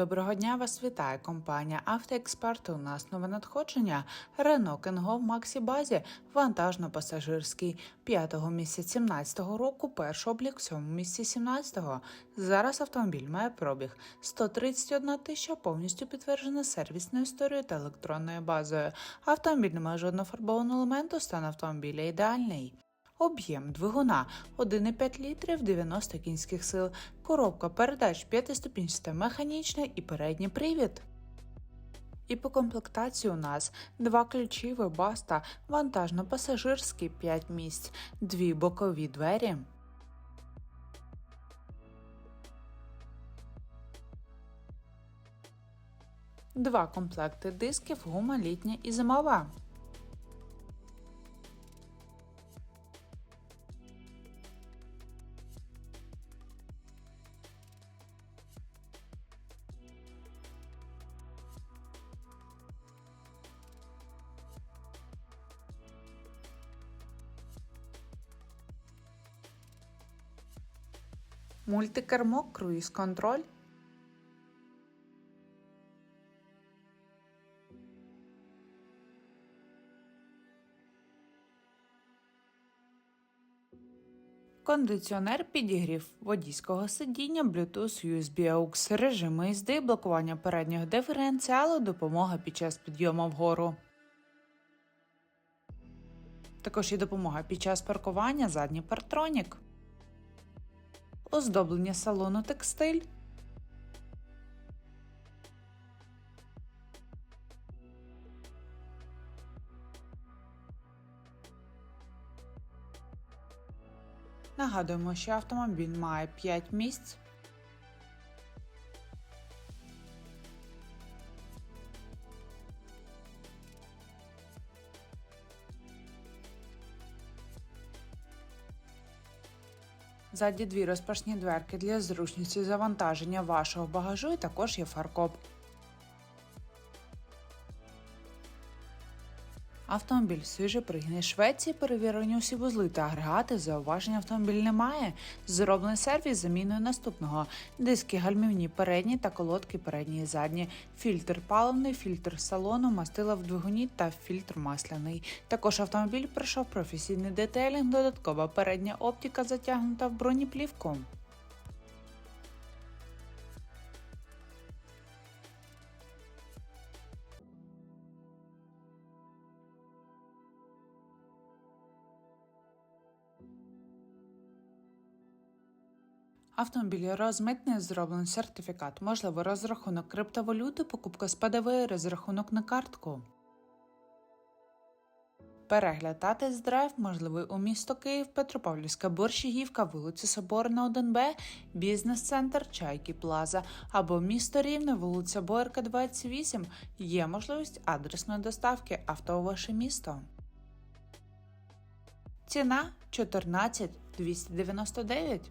Доброго дня вас вітає компанія Автоексперт. У нас нове надходження Renault Kangoo в Максі Базі, вантажно-пасажирський 5-го місяця 17-го року, перший облік в 7 місяці 17-го. Зараз автомобіль має пробіг 131 тисяча, повністю підтверджена сервісною історією та електронною базою. Автомобіль не має жодного фарбованого елементу, стан автомобіля ідеальний. Об'єм двигуна 1,5 літрів 90 кінських сил, коробка передач 5-ступінчаста механічна і передній привід. І по комплектації у нас два ключі вебаста, вантажно-пасажирський 5 місць, дві бокові двері. Два комплекти дисків, гума літня і зимова. Мультикермо, круїз контроль. Кондиціонер підігрів водійського сидіння, Bluetooth, USB AUX, режими їзди, блокування переднього диференціалу, допомога під час підйому вгору. Також є допомога під час паркування, задній партронік оздоблення салону текстиль. Нагадуємо, що автомобіль має 5 місць. Ззаді дві розпашні дверки для зручності завантаження вашого багажу і також є фаркоп. Автомобіль свіже пригнаний Швеції, перевірені усі вузли та агрегати, зауважень автомобіль немає. Зроблений сервіс заміною наступного: диски гальмівні передні та колодки передні і задні, фільтр паливний, фільтр салону, мастила в двигуні та фільтр масляний. Також автомобіль пройшов професійний детейлінг, додаткова передня оптика затягнута в бронеплівку. Автомобіль розмитний зроблений сертифікат, можливо, розрахунок криптовалюти, покупка з ПДВ, розрахунок на картку. Перегляд та тест-драйв можливий у місто Київ, Петропавлівська Борщагівка, вулиця Соборна, 1Б, бізнес-центр Чайки Плаза або місто Рівне, вулиця Боярка, 28. Є можливість адресної доставки авто у ваше місто. Ціна 14 299.